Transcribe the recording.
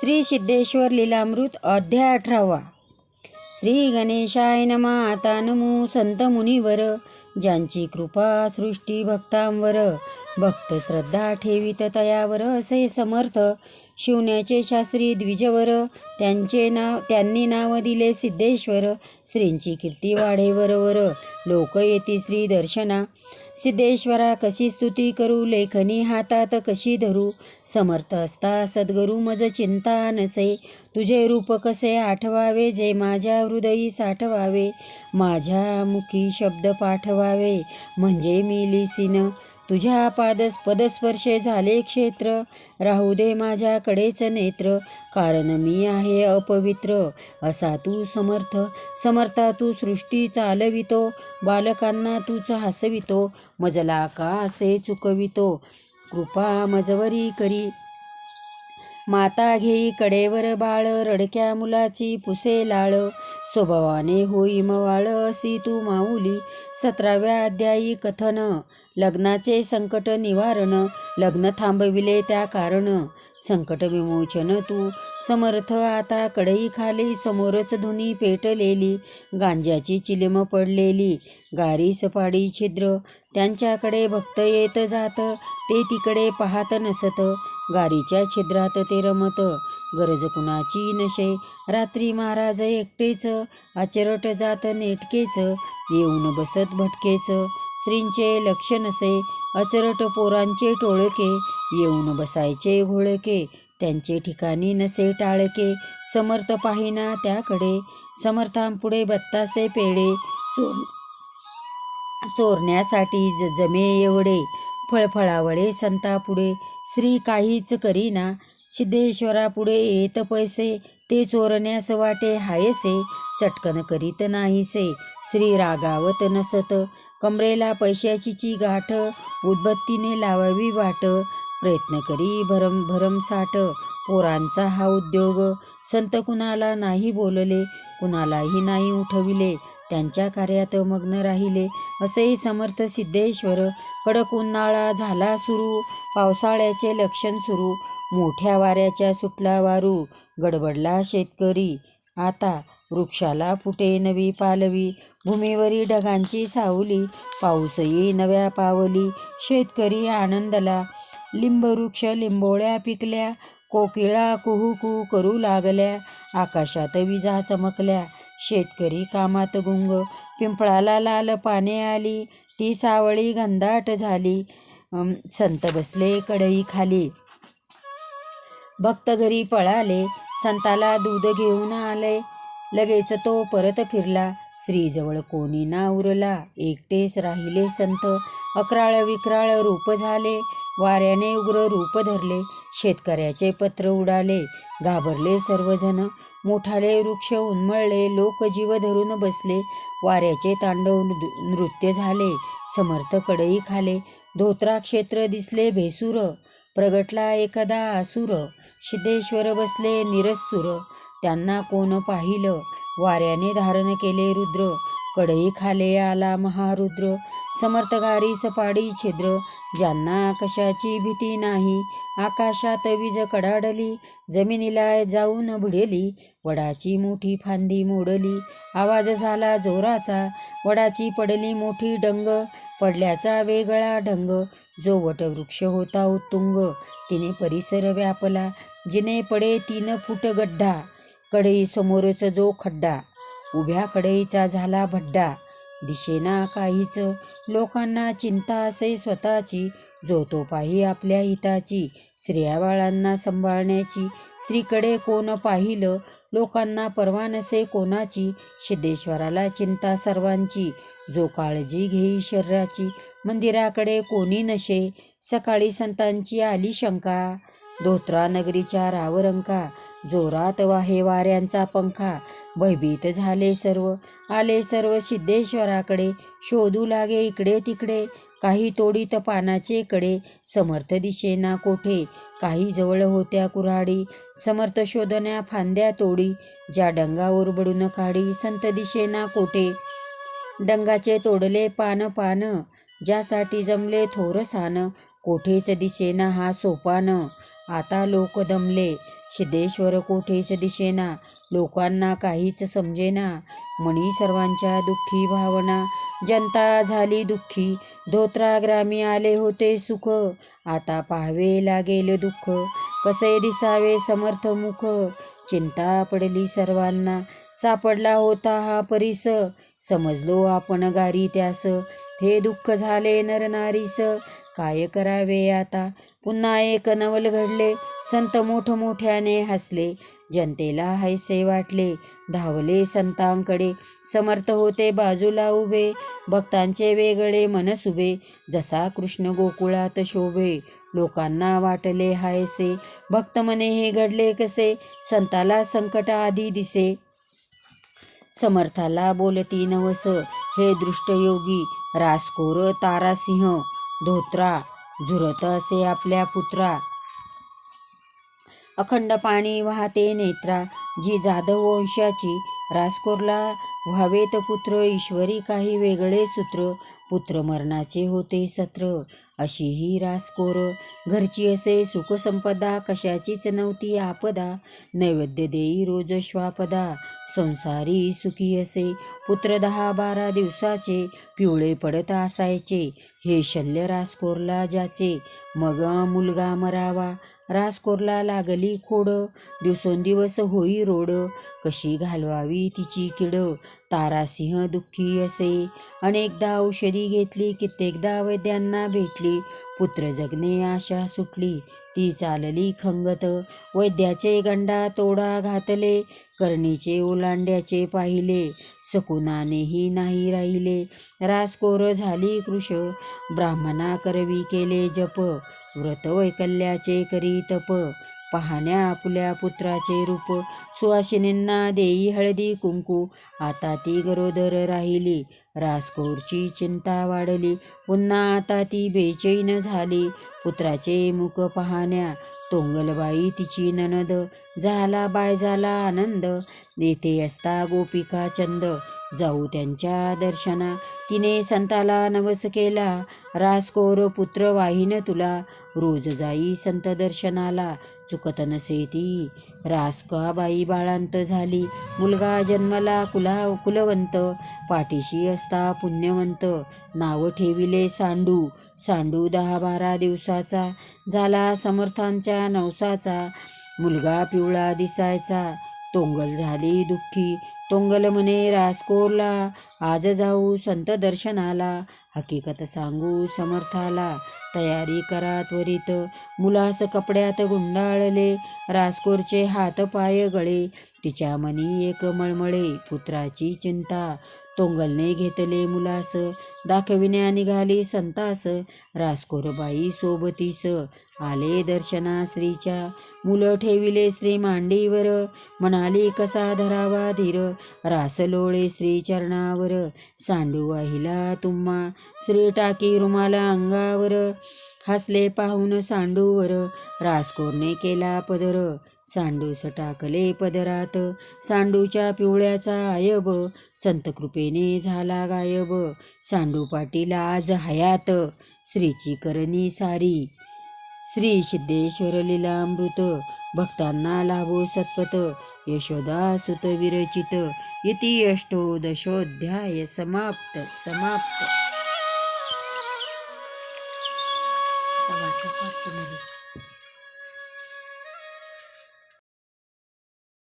श्री सिद्धेश्वर लीलामृत अध्याय अठरावा. श्री गणेशाय नमा. आता नमो संत मुनीवर. ज्यांची कृपा सृष्टी भक्तांवर. भक्त श्रद्धा ठेवित तयावर. असे समर्थ. शिवण्याचे शास्त्री द्विजवर त्यांचे नाव त्यांनी नाव दिले सिद्धेश्वर. श्रींची कीर्ती वाढे वरवर. लोक येती श्री दर्शना. सिद्धेश्वरा कशी स्तुती करू? लेखनी हातात कशी धरू? समर्थ असता सद्गुरू मज चिंता नसे. तुझे रूप कसे आठवावे? जे माझ्या हृदयी साठवावे. माझ्या मुखी शब्द पाठवावे. म्हणजे मी लिसीन. तुझ्या पादस पदस्पर्शे झाले क्षेत्र. राहू दे माझ्याकडेच नेत्र. कारण मी आहे अपवित्र. असा तू समर्थ. समर्था तू सृष्टी चालवितो. बालकांना तूच हसवितो मजला का असे चुकवितो? कृपा मजवरी करी. माता घेई कडेवर बाळ. रडक्या मुलाची पुसे लाळ. स्वभावाने होई मवाळ असी तू माऊली. सतराव्या अध्यायी कथन. लग्नाचे संकट निवारण. लग्न थांबविले त्या कारण. संकट विमोचन तू. समर्थ आता कडई खाली. समोरच धुनी पेटलेली. गांज्याची चिलिम पडलेली. गारी सपाडी छिद्र त्यांच्याकडे भक्त येत जात ते तिकडे पाहत नसत. गारीच्या छिद्रात ते रमत. गरज कुणाची नशे. रात्री महाराज एकटेच. आचरट जात नेटकेच. येऊन बसत भटकेच. श्रींचे लक्ष नसे. अचरट पोरांचे टोळके. येऊन बसायचे घोळके. त्यांचे ठिकाणी नसे टाळके. समर्थ पाहिना त्याकडे. समर्थांपुढे बत्तासे पेढे. चोर चोरण्यासाठी ज जमे एवढे फळफळावळे संतापुढे श्री काहीच करीना. सिद्धेश्वरापुढे येत पैसे ते चोरण्यास वाटे हायसे. चटकन करीत नाहीसे श्री रागावत नसत. कमरेला पैशाची गाठ उदबत्तीने लावावी वाट. प्रयत्न करी भरम भरमसाठ पोरांचा हा उद्योग संत कुणाला नाही बोलले कुणालाही नाही उठविले. त्यांच्या कार्यात मग्न राहिले. असेही समर्थ सिद्धेश्वर कडक उन्हाळा झाला सुरू. पावसाळ्याचे लक्षण सुरू. मोठ्या वाऱ्याच्या सुटला वारू. गडबडला शेतकरी. आता वृक्षाला फुटे नवी पालवी. भूमीवरी ढगांची सावली. पाऊसही नव्या पावली. शेतकरी आनंदला. लिंबवृक्ष लिंबोळ्या पिकल्या. कोकिळा कुहू कुहू करू लागल्या. आकाशात विजा चमकल्या. शेतकरी कामात गुंग. पिंपळाला लाल पाने आली ती सावळी गंधाट झाली. संत बसले कडई खाली. भक्त घरी पळाले संताला दूध घेऊन आले. लगेच तो परत फिरला स्त्रीजवळ कोणी ना उरला. एकटेच राहिले संत. अकराळ विक्राळ रूप झाले वाऱ्याने उग्र रूप धरले. शेतकऱ्याचे पत्र उडाले घाबरले सर्वजण. मोठाले वृक्ष उन्मळले लोक जीव धरून बसले वाऱ्याचे तांडव नृत्य झाले समर्थ कडई खाले धोत्रा क्षेत्र दिसले भेसूर प्रगटला एकदा आसुर सिद्धेश्वर बसले निरसुर त्यांना कोण पाहिलं? वाऱ्याने धारण केले रुद्र कडई खाले आला महारुद्र समर्थगारी सपाडी छिद्र ज्यांना कशाची भीती नाही आकाशात वीज कडाडली जमिनीला जाऊन बुडेली वडाची मोठी फांदी मोडली. आवाज झाला जोराचा. वडाची पडली मोठी डंग. पडल्याचा वेगळा ढंग. जो वटवृक्ष होता उत्तुंग. तिने परिसर व्यापला. जिने पडे तीन फूट गड्डा कडई समोरच जो खड्डा. उभ्या कडईचा झाला भड्डा. दिशेना काहीच. लोकांना चिंता असे स्वतःची जो तो पाही आपल्या हिताची स्त्रिया बाळांना सांभाळण्याची स्त्रीकडे कोण पाहिलं लोकांना परवा नसे कोणाची सिद्धेश्वराला चिंता सर्वांची जो काळजी घेई शरीराची मंदिराकडे कोणी नशे सकाळी संतांची आली शंका. धोत्रा नगरीच्या रावरंका जोरात वाहे वाऱ्यांचा पंखा भयभीत झाले सर्व. आले सर्व सिद्धेश्वराकडे शोधू लागे इकडे तिकडे काही तोडीत पानाचे कडे समर्थ दिशेना कोठे काही जवळ होत्या कुऱ्हाडी समर्थ शोधण्या फांद्या तोडी ज्या डंगावर बडून काढी संत दिशेना कोठे? डंगाचे तोडले पान पान ज्यासाठी जमले थोर सान कोठेच दिशेना हा सोपान आता लोक दमले. सिद्धेश्वर कोठेच दिशेना लोकांना काहीच समजेना. मणी सर्वांच्या दुःखी भावना. जनता झाली दुःखी. धोत्राग्रामी आले होते सुख. आता पाहावे लागेल दुःख. कसे दिसावे समर्थ मुख. चिंता पडली सर्वांना. सापडला होता हा परिस. समजलो आपण गारी त्यास. हे दुःख झाले नरनारीस काय करावे आता? पुन्हा एक नवल घडले. संत मोठमोठ्याने हसले. जनतेला हायसे वाटले. धावले संतांकडे. समर्थ होते बाजूला उभे. भक्तांचे वेगळे मनस उभे. जसा कृष्ण गोकुळात शोभे. लोकांना वाटले हायसे. भक्त मने हे घडले कसे? संताला संकट आधी दिसे. समर्थाला बोलती नवस. हे दृष्टयोगी रासकोर तारासिंह. धोत्रा झुरत असे आपल्या पुत्रा. अखंड पाणी वाहते नेत्रा जी जाधव वंशाची रासकोरला व्हावेत पुत्र ईश्वरी काही वेगळे सूत्र पुत्र मरणाचे होते सत्र. अशी ही रासकोर घरची असे सुखसंपदा कशाचीच नव्हती आपदा. नैवेद्य देई रोज श्वापदा. संसारी सुखी असे. पुत्र दहा बारा दिवसाचे. पिवळे पडत असायचे. हे शल्य रासकोरला ज्याचे मग मुलगा मरावा रासकोरला लागली खोड. दिवसोंदिवस होई रोड. कशी घालवावी तिची किड? तारासिंह दुःखी असे. अनेकदा औषधी घेतली कित्येकदा वैद्यांना भेटली. पुत्र जगणे आशा सुटली. ती चालली खंगत. वैद्याचे गंडा तोडा घातले. करणीचे ओलांड्याचे पाहिले. सकुनानेही नाही राहिले. रासकोर झाली कृश ब्राह्मणा करवी केले जप. व्रत वैकल्याचे करी तप. पाहण्या आपल्या पुत्राचे रूप. सुवासिनींना देई हळदी कुंकू. आता ती गरोदर राहिली. रासकोरची चिंता वाढली. पुन्हा आता ती बेचैन झाली. पुत्राचे मुख पाहण्या तोंगलबाई तिची ननद झाला बाय झाला आनंद. येथे असता गोपिका चंद. जाऊ त्यांच्या दर्शना. तिने संताला नवस केला. रासकोर पुत्र वाहिन तुला. रोज जाई संत दर्शनाला. चुकत नसे ती. रासकाबाई बाळांत झाली? मुलगा जन्मला कुला कुलवंत. पाठीशी असता पुण्यवंत. नाव ठेविले सांडू. सांडू दहा बारा दिवसाचा. झाला समर्थांच्या नवसाचा. मुलगा पिवळा दिसायचा. तोंगल झाली दुःखी. तोंगल म्हणे रासकोरला आज जाऊ संत दर्शनाला. हकीकत सांगू समर्थाला. तयारी करा त्वरित. मुलास कपड्यात गुंडाळले रासकोरचे हात पाय गळे. तिच्या मनी एक मळमळे पुत्राची चिंता. तोंगलने घेतले मुलास. दाखविण्या निघाली संतास. रासकोरबाई सोबतीस. आले दर्शना श्रीच्या मुलं ठेविले श्री मांडीवर. म्हणाली कसा धरावा धीर? रासलोळे श्री चरणावर. सांडू वाहिला तुम्हा. श्री टाकी रुमाला अंगावर. हसले पाहून सांडूवर. रासकोरने केला पदर. सांडूस टाकले पदरात. सांडूच्या पिवळ्याचा आयब. संतकृपेने झाला गायब. सांडू पाटील आज हयात. श्रीची करणी सारी. श्री सिद्धेश्वर लीलामृत. भक्तांना लाभो सत्पथ. यशोदा सुत विरचित. इति अष्टोदशोध्याय समाप्त समाप्त.